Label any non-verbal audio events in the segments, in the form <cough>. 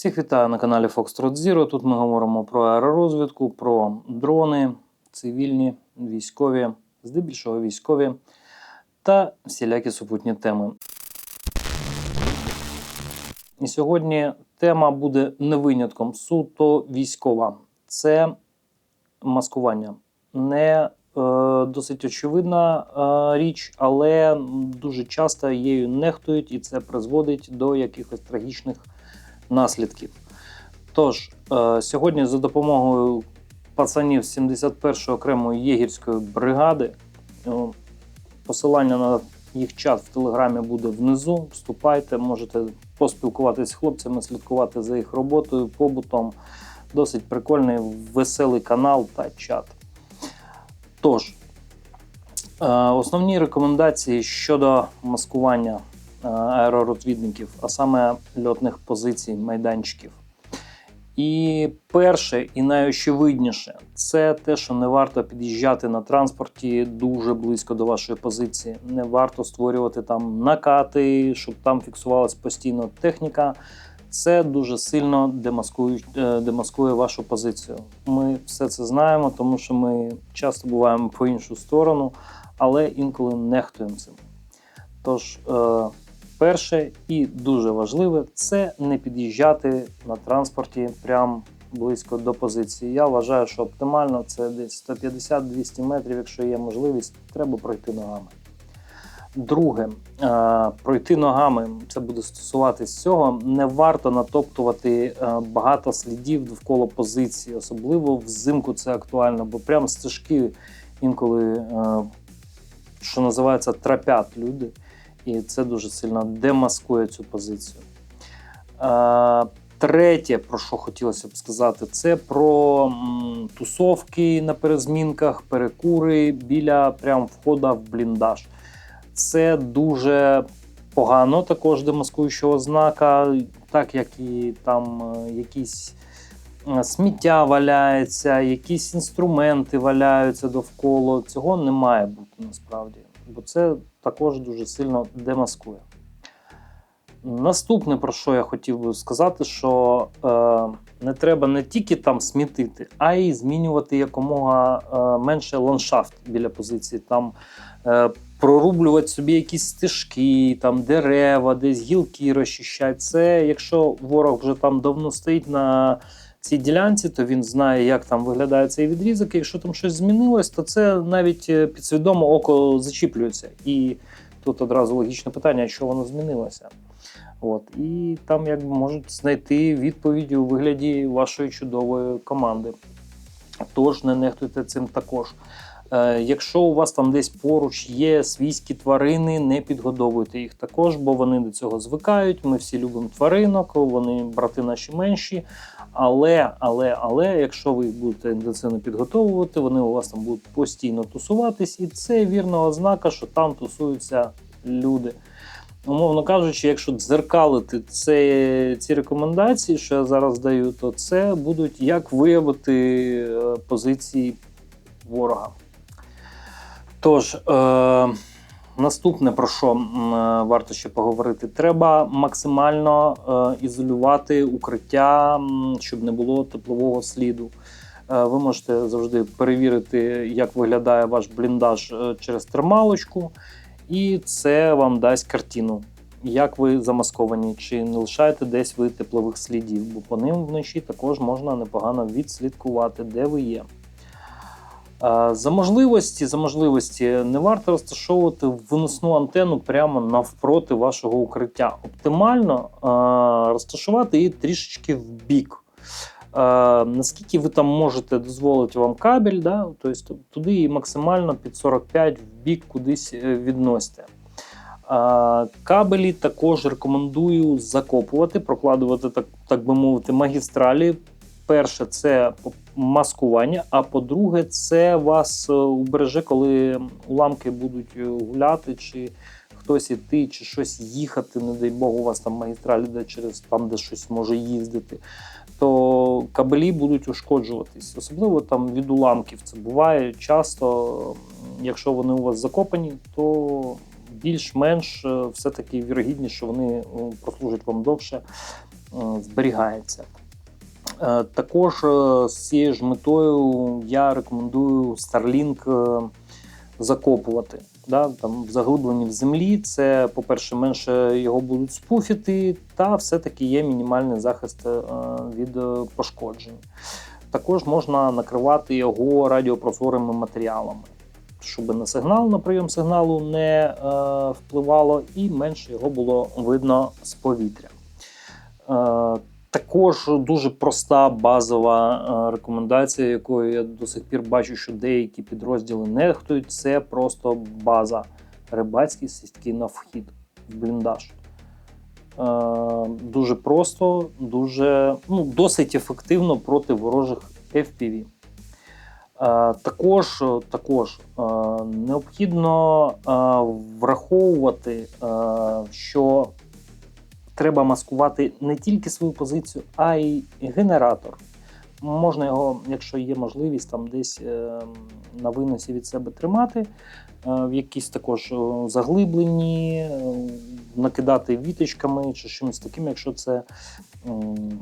Всіх вітаю на каналі Foxtrot Zero. Тут ми говоримо про аеророзвідку, про дрони, цивільні, військові, здебільшого військові та всілякі супутні теми. І сьогодні тема буде не винятком суто військова. Це маскування. Не е, досить очевидна е, річ, але дуже часто її нехтують, і це призводить до якихось трагічних наслідків. Тож, е, сьогодні за допомогою пацанів 71-ї окремої єгірської бригади, е, посилання на їх чат в телеграмі буде внизу. Вступайте, можете поспілкуватися з хлопцями, слідкувати за їх роботою, побутом. Досить прикольний, веселий канал та чат. Тож, е, основні рекомендації щодо маскування аеророзвідників, а саме льотних позицій, майданчиків. І перше, і найочевидніше, це те, що не варто під'їжджати на транспорті дуже близько до вашої позиції. Не варто створювати там накати, щоб там фіксувалась постійно техніка. Це дуже сильно демаскує, е, демаскує вашу позицію. Ми все це знаємо, тому що ми часто буваємо по іншу сторону, але інколи нехтуємо цим. Тож, е, перше і дуже важливе це не під'їжджати на транспорті прямо близько до позиції. Я вважаю, що оптимально це десь 150-200 метрів, якщо є можливість, треба пройти ногами. Друге, е, пройти ногами, це буде стосуватись цього. Не варто натоптувати е, багато слідів довкола позиції, особливо взимку це актуально, бо прям стежки інколи, е, що називається, трапять люди, і це дуже сильно демаскує цю позицію. Третє, про що хотілося б сказати, це про тусовки на перезмінках, перекури біля прям входа в бліндаж. Це дуже погано, також демаскуючого знака, так як і там е, якісь е, сміття валяється, якісь інструменти валяються довкола. Цього не має бути насправді, бо це також дуже сильно демаскує. Наступне, про що я хотів би сказати, що е, не треба не тільки там смітити, а й змінювати якомога е, менше ландшафт біля позиції. Там е, прорублювати собі якісь стежки, там дерева, десь гілки розчищати. Це якщо ворог вже там давно стоїть на цій ділянці, то він знає, як там виглядає цей відрізок. Якщо там щось змінилось, то це навіть е, підсвідомо око зачіплюється. І тут одразу логічне питання, що воно змінилося. От і там якби можуть знайти відповіді у вигляді вашої чудової команди. Тож не нехтуйте цим також. Е, якщо у вас там десь поруч є свійські тварини, не підгодовуйте їх також, бо вони до цього звикають. Ми всі любимо тваринок, вони брати наші менші. Але, але, але, якщо ви їх будете інтенсивно підготовувати, вони у вас там будуть постійно тусуватись, і це вірна ознака, що там тусуються люди. Умовно кажучи, якщо дзеркалити це, ці рекомендації, що я зараз даю, то це будуть як виявити е, позиції ворога. Тож, е, наступне про що е, варто ще поговорити, треба максимально е, ізолювати укриття, щоб не було теплового сліду. Е, ви можете завжди перевірити, як виглядає ваш бліндаж е, через термалочку, і це вам дасть картину. Як ви замасковані, чи не лишаєте десь ви теплових слідів, бо по ним вночі також можна непогано відслідкувати, де ви є. За можливості, за можливості не варто розташовувати виносну антенну прямо навпроти вашого укриття. Оптимально розташувати її трішечки в бік. Е, Наскільки ви там можете дозволити вам кабель, да? тобто туди її максимально під 45 в бік кудись е, відносите. Кабелі також рекомендую закопувати, прокладувати, так, так би мовити, магістралі. Перше, це маскування, а по-друге, це вас е, убереже, коли уламки будуть е, гуляти, чи хтось іти, чи щось їхати, не дай Бог, у вас там магістралі де через там, де щось може їздити, то кабелі будуть ушкоджуватись. Особливо там від уламків. Це буває часто, якщо вони у вас закопані, то більш-менш е, все-таки вірогідніше, що вони прослужать вам довше зберігається. Е, Також е, з цією ж метою я рекомендую Starlink е, закопувати. Да, там заглиблені в землі. Це, по-перше, менше його будуть спуфіти, та все-таки є мінімальний захист від пошкоджень. Також можна накривати його радіопрозорими матеріалами, щоб на сигнал, на прийом сигналу не е, впливало, і менше його було видно з повітря. Е, також дуже проста базова е, рекомендація, якою я до сих пір бачу, що деякі підрозділи нехтують, це просто база. Рибацькі сітки на вхід в бліндаж. Е, дуже просто, дуже, ну, досить ефективно проти ворожих FPV. Е, також також необхідно враховувати, що треба маскувати не тільки свою позицію, а й генератор. Можна його, якщо є можливість, там десь е, на виносі від себе тримати, е, в якісь також е, заглиблені, е, накидати віточками чи чимось таким, якщо це,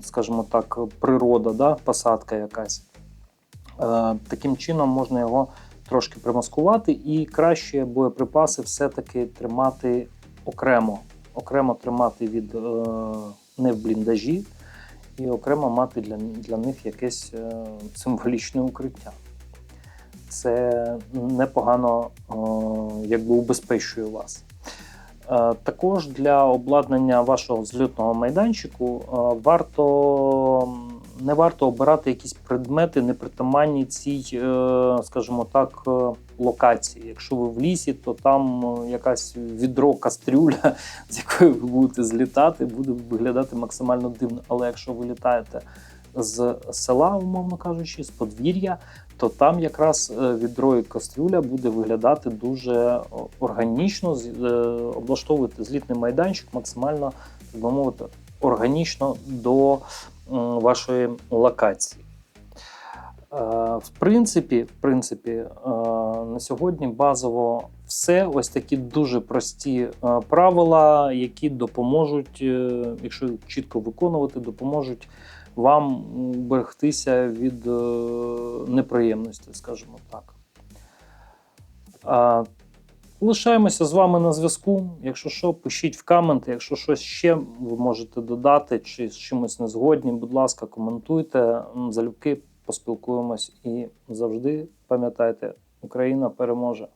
скажімо так, природа, да, посадка якась. Таким чином можна його трошки примаскувати і краще боєприпаси все-таки тримати окремо. Окремо тримати від е, не в бліндажі, і окремо мати для, для них якесь е, символічне укриття. Це непогано е, якби убезпечує вас. Також для обладнання вашого зльотного майданчику варто не варто обирати якісь предмети, непритаманні цій, е, скажімо так, е, локації. Якщо ви в лісі, то там е, якась відро кастрюля, <laughs> з якою ви будете злітати, буде виглядати максимально дивно. Але якщо ви літаєте з села, умовно кажучи, з подвір'я, то там якраз відро і кастрюля буде виглядати дуже органічно, облаштовувати злітний майданчик максимально, так би мовити, органічно до вашої локації. Е, В принципі, в принципі, е, на сьогодні базово все. Ось такі дуже прості е, правила, які допоможуть, е, якщо чітко виконувати, допоможуть вам берегтися від е, неприємностей, скажімо так. Лишаємося з вами на зв'язку. Якщо що, пишіть в коменти. Якщо щось ще ви можете додати чи з чимось не згодні, будь ласка, коментуйте. Залюбки поспілкуємось і завжди пам'ятайте, Україна переможе.